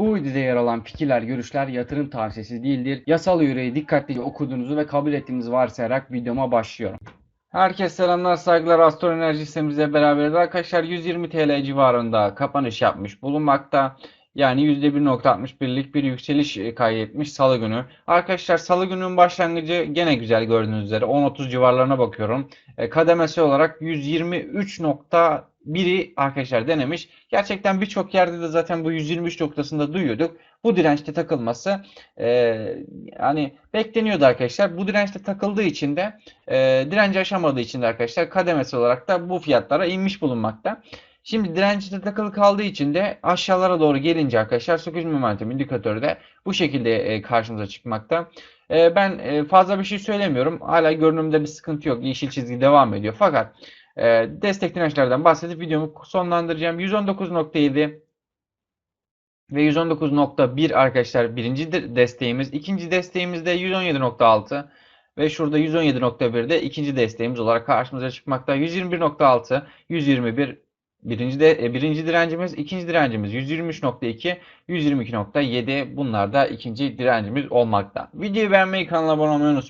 Bu videoda yer alan fikirler, görüşler yatırım tavsiyesi değildir. Yasal yüreği dikkatlice okuduğunuzu ve kabul ettiğinizi varsayarak videoma başlıyorum. Herkese selamlar, saygılar. Astro Enerji sistemimizle beraberiz. Arkadaşlar 120 TL civarında kapanış yapmış bulunmakta. Yani %1.61'lik bir yükseliş e, kaydetmiş salı günü. Arkadaşlar salı günün başlangıcı gene güzel gördüğünüz üzere 10.30 civarlarına bakıyorum. E, Kademesi olarak 123.1'i arkadaşlar denemiş. Gerçekten birçok yerde de zaten bu 123 noktasında duyuyorduk. Bu dirençte takılması e, yani bekleniyordu arkadaşlar. Bu dirençte takıldığı için de e, direnci aşamadığı için de arkadaşlar kademesi olarak da bu fiyatlara inmiş bulunmakta. Şimdi dirençte takılı kaldığı için de aşağılara doğru gelince arkadaşlar 8 momentum indikatörü de bu şekilde e, karşımıza çıkmakta. E, ben e, fazla bir şey söylemiyorum. Hala görünümde bir sıkıntı yok. Yeşil çizgi devam ediyor. Fakat destek dirençlerden bahsedip videomu sonlandıracağım. 119.7 ve 119.1 arkadaşlar birinci de- desteğimiz. İkinci desteğimiz de 117.6 ve şurada 117.1 de ikinci desteğimiz olarak karşımıza çıkmakta. 121.6, 121 birinci de e, birinci direncimiz, ikinci direncimiz 123.2, 122.7 bunlar da ikinci direncimiz olmakta. Videoyu beğenmeyi, kanala abone olmayı unutmayın.